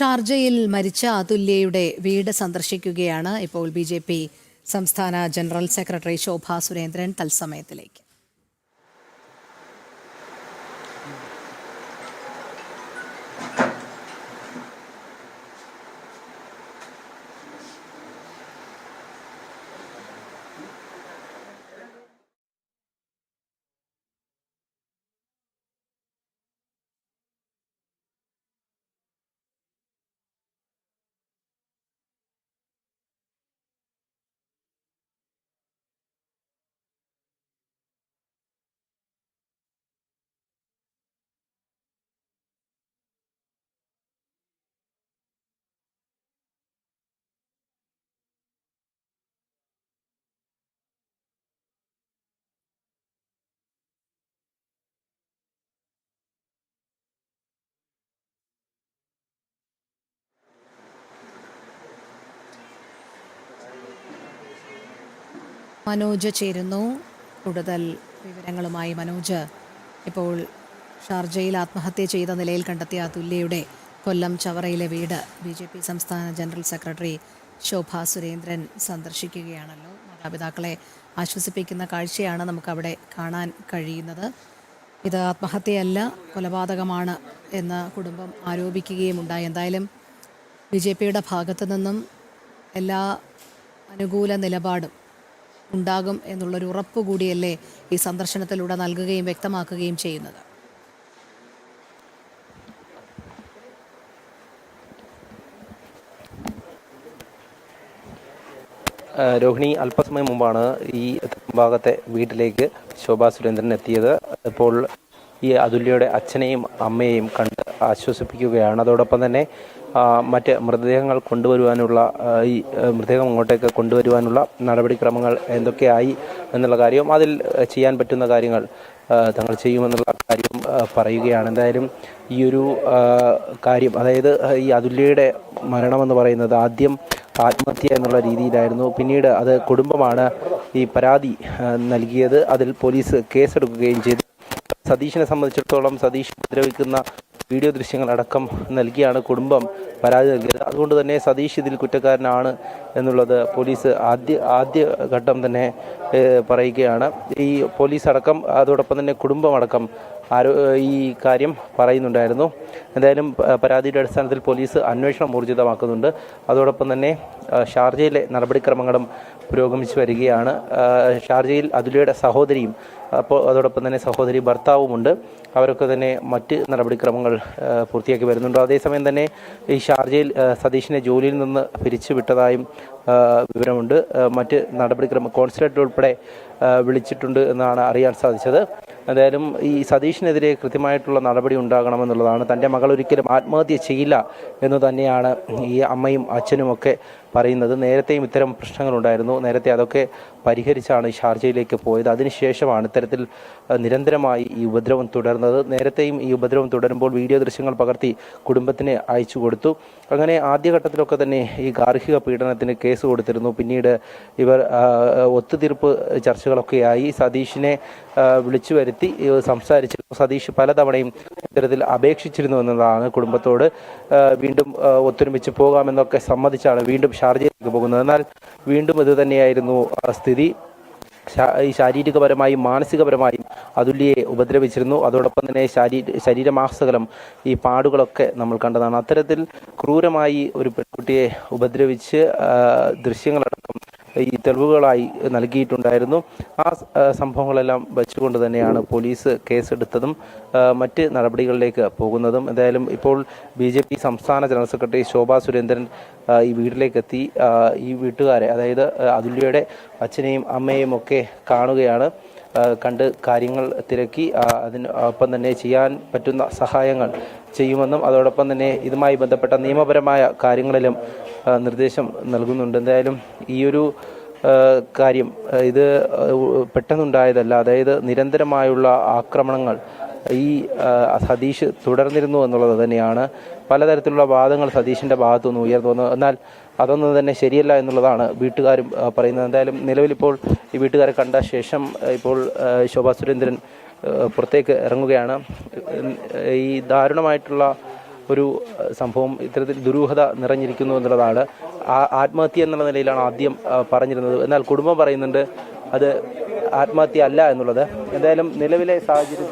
ഷാർജയിൽ മരിച്ച അതുല്യയുടെ വീട് സന്ദർശിക്കുകയാണ് ഇപ്പോൾ ബി സംസ്ഥാന ജനറൽ സെക്രട്ടറി ശോഭാ സുരേന്ദ്രൻ തത്സമയത്തിലേക്ക്. മനോജ് ചേരുന്നു. കൂടുതൽ വിവരങ്ങളുമായി മനോജ്. ഇപ്പോൾ ഷാർജയിൽ ആത്മഹത്യ ചെയ്ത നിലയിൽ കണ്ടെത്തിയ തുല്യയുടെ കൊല്ലം ചവറയിലെ വീട് ബി ജെ പി സംസ്ഥാന ജനറൽ സെക്രട്ടറി ശോഭ സുരേന്ദ്രൻ സന്ദർശിക്കുകയാണല്ലോ. മാതാപിതാക്കളെ ആശ്വസിപ്പിക്കുന്ന കാഴ്ചയാണ് നമുക്കവിടെ കാണാൻ കഴിയുന്നത്. ഇത് ആത്മഹത്യയല്ല കൊലപാതകമാണ് എന്ന് കുടുംബം ആരോപിക്കുകയും ഉണ്ടായി എന്തായാലും ബി ജെ പിയുടെ ഭാഗത്തു നിന്നും എല്ലാ അനുകൂല നിലപാടും ഉണ്ടാകും എന്നുള്ളൊരു ഉറപ്പ് കൂടിയല്ലേ ഈ സന്ദർശനത്തിലൂടെ നൽകുകയും വ്യക്തമാക്കുകയും ചെയ്യുന്നത്. രോഹിണി അല്പസമയം മുമ്പാണ് ഈ ഭാഗത്തെ വീട്ടിലേക്ക് ശോഭാ സുരേന്ദ്രൻ എത്തിയത്. ഇപ്പോൾ ഈ അതുല്യയുടെ അച്ഛനെയും അമ്മയെയും കണ്ട് ആശ്വസിപ്പിക്കുകയാണ്. അതോടൊപ്പം തന്നെ മറ്റ് മൃതദേഹങ്ങൾ കൊണ്ടുവരുവാനുള്ള ഈ മൃതദേഹം അങ്ങോട്ടേക്ക് കൊണ്ടുവരുവാനുള്ള നടപടിക്രമങ്ങൾ എന്തൊക്കെയായി എന്നുള്ള കാര്യവും അതിൽ ചെയ്യാൻ പറ്റുന്ന കാര്യങ്ങൾ തങ്ങൾ ചെയ്യുമെന്നുള്ള കാര്യം പറയുകയാണ്. എന്തായാലും ഈ ഒരു കാര്യം അതായത് ഈ അതുല്യയുടെ മരണമെന്ന് പറയുന്നത് ആദ്യം ആത്മഹത്യ എന്നുള്ള രീതിയിലായിരുന്നു. പിന്നീട് അത് കുടുംബമാണ് ഈ പരാതി നൽകിയത്. അതിൽ പോലീസ് കേസെടുക്കുകയും ചെയ്തു. സതീഷിനെ സംബന്ധിച്ചിടത്തോളം സതീഷ് ഉപദ്രവിക്കുന്ന വീഡിയോ ദൃശ്യങ്ങളടക്കം നൽകിയാണ് കുടുംബം പരാതി നൽകിയത് അതുകൊണ്ട് തന്നെ സതീഷ് ഇതിൽ കുറ്റക്കാരനാണ് എന്നുള്ളത് പോലീസ് ആദ്യ ആദ്യ ഘട്ടം തന്നെ പറയുകയാണ്. ഈ പോലീസ് അടക്കം അതോടൊപ്പം തന്നെ കുടുംബമടക്കം ആരോ ഈ കാര്യം പറയുന്നുണ്ടായിരുന്നു. എന്തായാലും പരാതിയുടെ അടിസ്ഥാനത്തിൽ പോലീസ് അന്വേഷണം ഊർജിതമാക്കുന്നുണ്ട്. അതോടൊപ്പം തന്നെ ഷാർജയിലെ നടപടിക്രമങ്ങളും പുരോഗമിച്ചു വരികയാണ്. ഷാർജയിൽ അതുലയുടെ സഹോദരിയും അപ്പോൾ അതോടൊപ്പം തന്നെ സഹോദരി ഭർത്താവുമുണ്ട്. അവരൊക്കെ തന്നെ മറ്റ് നടപടിക്രമങ്ങൾ പൂർത്തിയാക്കി വരുന്നുണ്ട്. അതേസമയം തന്നെ ഈ ഷാർജയിൽ സതീഷിനെ ജോലിയിൽ നിന്ന് പിരിച്ചുവിട്ടതായും വിവരമുണ്ട്. മറ്റ് നടപടിക്രമം കോൺസുലേറ്റ് ഉൾപ്പെടെ വിളിച്ചിട്ടുണ്ട് എന്നാണ് അറിയാൻ സാധിച്ചത്. എന്തായാലും ഈ സതീഷിനെതിരെ കൃത്യമായിട്ടുള്ള നടപടി ഉണ്ടാകണമെന്നുള്ളതാണ്. തന്റെ മകൾ ഒരിക്കലും ആത്മഹത്യ ചെയ്യില്ല എന്ന് തന്നെയാണ് ഈ അമ്മയും അച്ഛനും ഒക്കെ പറയുന്നത്. നേരത്തെയും ഇത്തരം പ്രശ്നങ്ങളുണ്ടായിരുന്നു. നേരത്തെ അതൊക്കെ പരിഹരിച്ചാണ് ഷാർജയിലേക്ക് പോയത്. അതിനുശേഷമാണ് ഇത്തരത്തിൽ നിരന്തരമായി ഈ ഉപദ്രവം തുടർന്നത്. നേരത്തെയും ഈ ഉപദ്രവം തുടരുമ്പോൾ വീഡിയോ ദൃശ്യങ്ങൾ പകർത്തി കുടുംബത്തിന് അയച്ചു കൊടുത്തു. അങ്ങനെ ആദ്യഘട്ടത്തിലൊക്കെ തന്നെ ഈ ഗാർഹിക പീഡനത്തിന് കേസ് കൊടുത്തിരുന്നു. പിന്നീട് ഇവർ ഒത്തുതീർപ്പ് ഒത്തുതീർപ്പ് ചർച്ചകളൊക്കെയായി. സതീഷിനെ വിളിച്ചു വരുത്തി സംസാരിച്ചിരുന്നു. സതീഷ് പലതവണയും ഇത്തരത്തിൽ അപേക്ഷിച്ചിരുന്നു എന്നതാണ് കുടുംബത്തോട്. വീണ്ടും ഒത്തൊരുമിച്ച് പോകാമെന്നൊക്കെ സമ്മതിച്ചാണ് വീണ്ടും ഷാർജയിലേക്ക് പോകുന്നത്. എന്നാൽ വീണ്ടും ഇത് തന്നെയായിരുന്നു സ്ഥിതി. ശാരീരികപരമായും മാനസികപരമായും അതുല്യയെ ഉപദ്രവിച്ചിരുന്നു. അതോടൊപ്പം തന്നെ ശാരീ ശരീരമാസകലം ഈ പാടുകളൊക്കെ നമ്മൾ കണ്ടതാണ്. അത്തരത്തിൽ ക്രൂരമായി ഒരു പെൺകുട്ടിയെ ഉപദ്രവിച്ച് ആ, ദൃശ്യങ്ങളടക്കം ഈ തെളിവുകളായി നൽകിയിട്ടുണ്ടായിരുന്നു. ആ സംഭവങ്ങളെല്ലാം വെച്ചുകൊണ്ട് തന്നെയാണ് പോലീസ് കേസെടുത്തതും മറ്റ് നടപടികളിലേക്ക് പോകുന്നതും. എന്തായാലും ഇപ്പോൾ ബി ജെ പി സംസ്ഥാന ജനറൽ സെക്രട്ടറി ശോഭാ സുരേന്ദ്രൻ ഈ വീട്ടിലേക്കെത്തി ഈ വീട്ടുകാരെ അതായത് അതുല്യയുടെ അച്ഛനെയും അമ്മയെയും ഒക്കെ കാണുകയാണ്. കണ്ട് കാര്യങ്ങൾ തിരക്കി അതിന് ഒപ്പം തന്നെ ചെയ്യാൻ പറ്റുന്ന സഹായങ്ങൾ ചെയ്യുമെന്നും അതോടൊപ്പം തന്നെ ഇതുമായി ബന്ധപ്പെട്ട നിയമപരമായ കാര്യങ്ങളിലും നിർദ്ദേശം നൽകുന്നുണ്ട് എന്തായാലും ഈ ഒരു കാര്യം ഇത് പെട്ടെന്നുണ്ടായതല്ല അതായത് നിരന്തരമായുള്ള ആക്രമണങ്ങൾ ഈ സതീഷ് തുടർന്നിരുന്നു എന്നുള്ളത് തന്നെയാണ് പലതരത്തിലുള്ള വാദങ്ങൾ സതീഷിന്റെ ഭാഗത്തുനിന്ന് ഉയർന്നു വന്നു എന്നാൽ അതൊന്നും തന്നെ ശരിയല്ല എന്നുള്ളതാണ് വീട്ടുകാരും പറയുന്നത് എന്തായാലും നിലവിലിപ്പോൾ ഈ വീട്ടുകാരെ കണ്ട ശേഷം ഇപ്പോൾ ശോഭാ സുരേന്ദ്രൻ പുറത്തേക്ക് ഇറങ്ങുകയാണ് ഈ ദാരുണമായിട്ടുള്ള ഒരു സംഭവം ഇത്തരത്തിൽ ദുരൂഹത നിറഞ്ഞിരിക്കുന്നു എന്നുള്ളതാണ്. ആത്മഹത്യ എന്നുള്ള നിലയിലാണ് ആദ്യം പറഞ്ഞിരുന്നത്. എന്നാൽ കുടുംബം പറയുന്നുണ്ട് അത് ആത്മഹത്യ അല്ല എന്നുള്ളത്. എന്തായാലും നിലവിലെ സാഹചര്യത്തിൽ